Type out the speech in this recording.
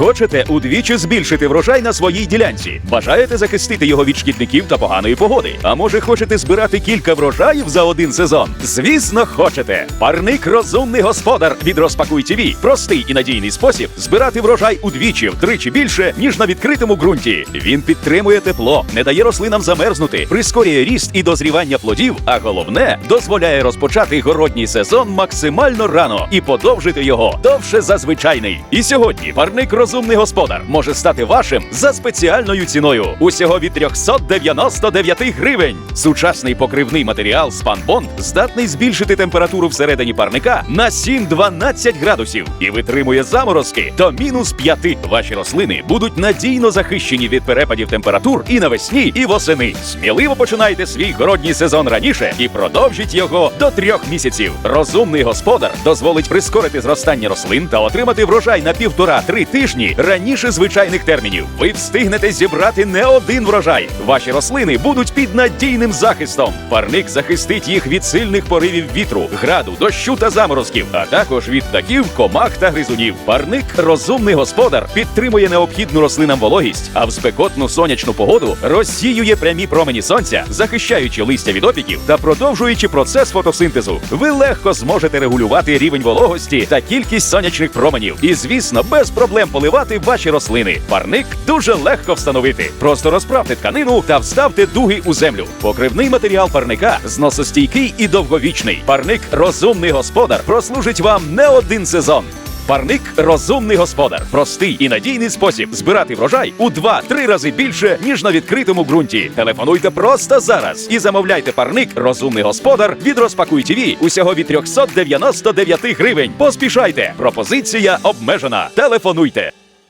Хочете удвічі збільшити врожай на своїй ділянці? Бажаєте захистити його від шкідників та поганої погоди? А може хочете збирати кілька врожаїв за один сезон? Звісно, хочете. Парник розумний господар від Розпакуй ТВ. Простий і надійний спосіб збирати врожай удвічі, втричі більше, ніж на відкритому ґрунті. Він підтримує тепло, не дає рослинам замерзнути, прискорює ріст і дозрівання плодів, а головне дозволяє розпочати городній сезон максимально рано і подовжити його довше за звичайний. І сьогодні парник розумний господар може стати вашим за спеціальною ціною. Усього від 399 гривень. Сучасний покривний матеріал Спанбонд здатний збільшити температуру всередині парника на 7-12 градусів і витримує заморозки до мінус 5. Ваші рослини будуть надійно захищені від перепадів температур і навесні, і восени. Сміливо починайте свій городній сезон раніше і продовжіть його до трьох місяців. Розумний господар дозволить прискорити зростання рослин та отримати врожай на півтора-три тижні раніше звичайних термінів. Ви встигнете зібрати не один врожай. Ваші рослини будуть під надійним захистом. Парник захистить їх від сильних поривів вітру, граду, дощу та заморозків, а також від птахів, комах та гризунів. Парник розумний господар підтримує необхідну рослинам вологість, а в спекотну сонячну погоду розсіює прямі промені сонця, захищаючи листя від опіків та продовжуючи процес фотосинтезу. Ви легко зможете регулювати рівень вологості та кількість сонячних променів. І, звісно, без проблем поливати ваші рослини. Парник дуже легко встановити. Просто розправте тканину та вставте дуги у землю. Покривний матеріал парника зносостійкий і довговічний. Парник розумний господар прослужить вам не один сезон. Парник розумний господар. Простий і надійний спосіб збирати врожай у 2-3 рази більше, ніж на відкритому ґрунті. Телефонуйте просто зараз і замовляйте парник розумний господар від Розпакуй ТВ усього від 399 гривень. Поспішайте! Пропозиція обмежена. Телефонуйте.